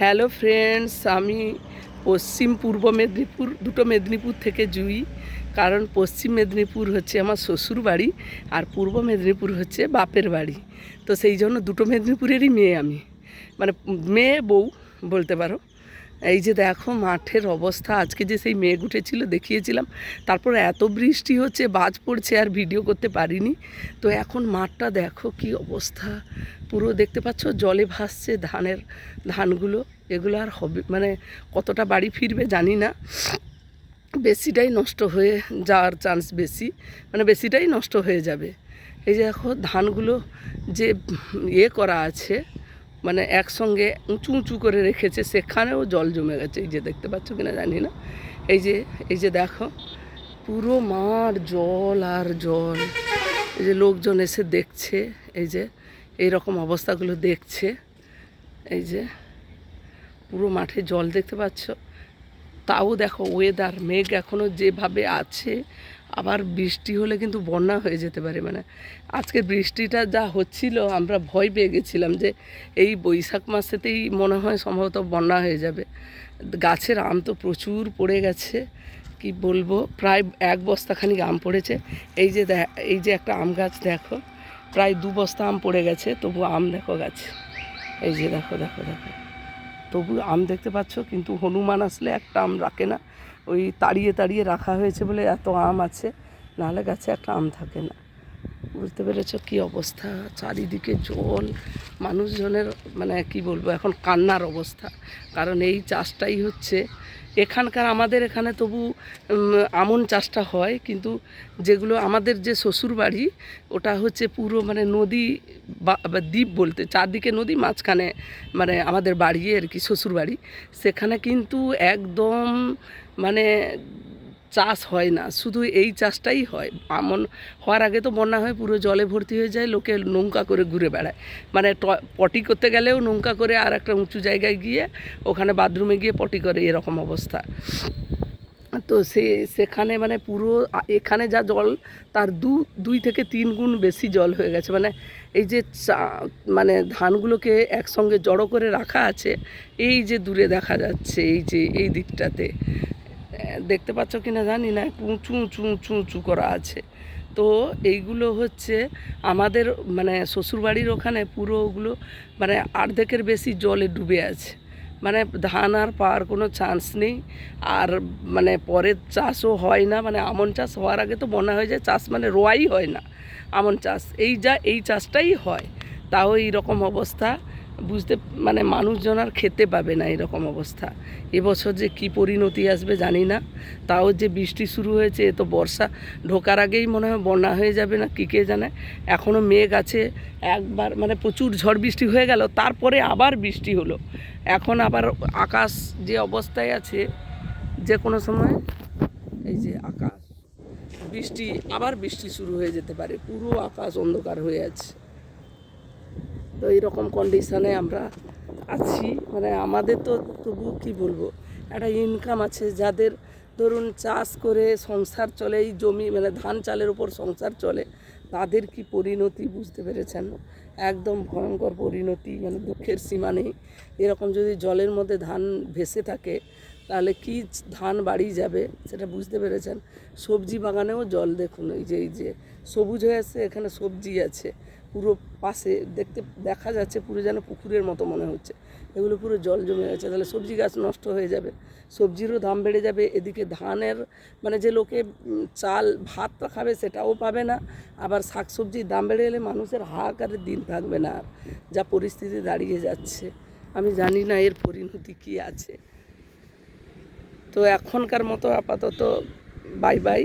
Hello friends, আমি পশ্চিম পূর্ব মেদিনীপুর, দুটো মেদিনীপুর থেকে জুই। কারণ পশ্চিম মেদিনীপুর হচ্ছে আমার শ্বশুর বাড়ি আর পূর্ব মেদিনীপুর হচ্ছে বাপের বাড়ি। তো সেই জন্য দুটো মেদিনীপুরেরই মেয়ে আমি। মানে মেয়ে, বউ বলতে পারো। এই যে দেখো মাঠের অবস্থা, আজকে যে সেই মেঘ উঠেছিল দেখিয়েছিলাম, তারপর এত বৃষ্টি হচ্ছে, বাজ পড়ছে, আর ভিডিও করতে পারিনি। তো এখন মাঠটা দেখো কি অবস্থা, পুরো দেখতে পাচ্ছ জলে ভাসছে ধানের ধানগুলো, এগুলো আর হবে মানে কতটা বাড়ি ফিরবে জানি না। বেশিটাই নষ্ট হয়ে যাওয়ার চান্স বেশি মানে বেশিটাই নষ্ট হয়ে যাবে। এই যে দেখো ধানগুলো যে ইয়ে করা আছে মানে একসঙ্গে উঁচু উঁচু করে রেখেছে, সেখানেও জল জমে গেছে, এই যে দেখতে পাচ্ছ কিনা জানি না। এই যে এই যে দেখো, পুরো মাঠ জল আর জল। এই যে লোকজন এসে দেখছে, এই যে এই রকম অবস্থাগুলো দেখছে। এই যে, পুরো মাঠে জল দেখতে পাচ্ছ। তাও দেখো ওয়েদার মেঘ এখনও যেভাবে আছে আবার বৃষ্টি হলে কিন্তু বন্যা হয়ে যেতে পারে মানে আজকে বৃষ্টিটা যা হচ্ছিল, আমরা ভয় পেয়ে গেছিলাম যে এই বৈশাখ মাসেতেই মনে হয় সম্ভবত বন্যা হয়ে যাবে। গাছের আম তো প্রচুর পড়ে গেছে, কি বলব? প্রায় এক বস্তাখানি আম পড়েছে। এই যে এই যে একটা আম গাছ দেখো, প্রায় দু বস্তা আম পড়ে গেছে, তবু আম দেখো গাছে। এই যে দেখো দেখো দেখো। তবু আম দেখতে পাচ্ছ, কিন্তু হনুমান আসলে একটা আম রাখে না। ওই তাড়িয়ে তাড়িয়ে রাখা হয়েছে বলে এত আম আছে। নাহলে গাছে একটা আম থাকে না। বুঝতে পেরেছ কি অবস্থা? চারিদিকে জল, মানুষজনের মানে কি বলব, এখন কান্নার অবস্থা। কারণ এই চাষটাই হচ্ছে, এখানকার আমাদের এখানে তবু আমন চাষটা হয়, কিন্তু যেগুলো আমাদের যে শ্বশুর বাড়ি ওটা হচ্ছে পুরো মানে নদী বা দ্বীপ বলতে, চারদিকে নদী, মাঝখানে মানে আমাদের বাড়ি আর কি শ্বশুর বাড়ি সেখানে কিন্তু একদম মানে চাষ হয় না, শুধু এই চাষটাই হয়। আমন হওয়ার আগে তো বন্যা হয় পুরো জলে ভর্তি হয়ে যায়, লোকে নৌকা করে ঘুরে বেড়ায়। মানে পটি করতে গেলেও নৌকা করে আর একটা উঁচু জায়গায় গিয়ে ওখানে বাথরুমে গিয়ে পটি করে, এরকম অবস্থা। তো সে, সেখানে মানে পুরো এখানে যা জল, তার দু, দুই থেকে তিন গুণ বেশি জল হয়ে গেছে। মানে এই যে চা- মানে ধানগুলোকে একসঙ্গে জড়ো করে রাখা আছে, এই যে দূরে দেখা যাচ্ছে, এই যে, এই দিকটাতে। দেখতে পাচ্ছ কি না জানি না উঁচু উঁচু উঁচু উঁচু করা আছে। তো এইগুলো হচ্ছে আমাদের মানে শ্বশুরবাড়ির ওখানে পুরো ওগুলো মানে অর্ধেকের বেশি জলে ডুবে আছে। মানে ধান আর পাওয়ার কোনো চান্স নেই। আর মানে পরে চাষও হয় না মানে আমন চাষ হওয়ার আগে তো বন্যা হয়ে যায় চাষ মানে রোয়াই হয় না, আমন চাষ। এই যা, এই চাষটাই হয়, তাও এই রকম অবস্থা। বুঝতে মানে মানুষজন আর খেতে পাবে না এরকম অবস্থা। এবছর যে কি পরিণতি আসবে জানি না। তাও যে বৃষ্টি শুরু হয়েছে, এ তো বর্ষা ঢোকার আগেই মনে হয় বন্যা হয়ে যাবে না কী কে জানে। এখনও মেঘ আছে, একবার মানে প্রচুর ঝড় বৃষ্টি হয়ে গেল, তারপরে আবার বৃষ্টি হলো। এখন আবার আকাশ যে অবস্থায় আছে, যে কোনো সময় এই যে আকাশ, বৃষ্টি, আবার বৃষ্টি শুরু হয়ে যেতে পারে। পুরো আকাশ অন্ধকার হয়ে আছে। তো এইরকম কন্ডিশনে আমরা আছি। মানে আমাদের তো তবু কি বলব? একটা ইনকাম আছে। যাদের ধরুন চাষ করে সংসার চলে, এই জমি মানে ধান চালের উপর সংসার চলে, তাদের কি পরিণতি বুঝতে পেরেছেন? একদম ভয়ঙ্কর পরিণতি মানে দুঃখের সীমা নেই। এরকম যদি জলের মধ্যে ধান ভেসে থাকে, তাহলে কি ধান বাড়ি যাবে? সেটা বুঝতে পেরেছেন? সবজি বাগানেও জল দেখুন। এই যে এই যে, সবুজ হয়ে আছে, এখানে সবজি আছে। পুরো পাশে দেখতে, দেখা যাচ্ছে পুরো যেন পুকুরের মতো মনে হচ্ছে। এগুলো পুরো জল জমে গেছে তাহলে সবজি গাছ নষ্ট হয়ে যাবে। সবজিরও দাম বেড়ে যাবে, এদিকে ধানের মানে যে লোকে চাল ভাতটা খাবে সেটাও পাবে না। আবার শাকসবজির দাম বেড়ে গেলে মানুষের হাহাকারের দিন থাকবে না আর, যা পরিস্থিতি দাঁড়িয়ে যাচ্ছে। আমি জানি না এর পরিণতি কী আছে। তো এখনকার মতো আপাতত বাই বাই।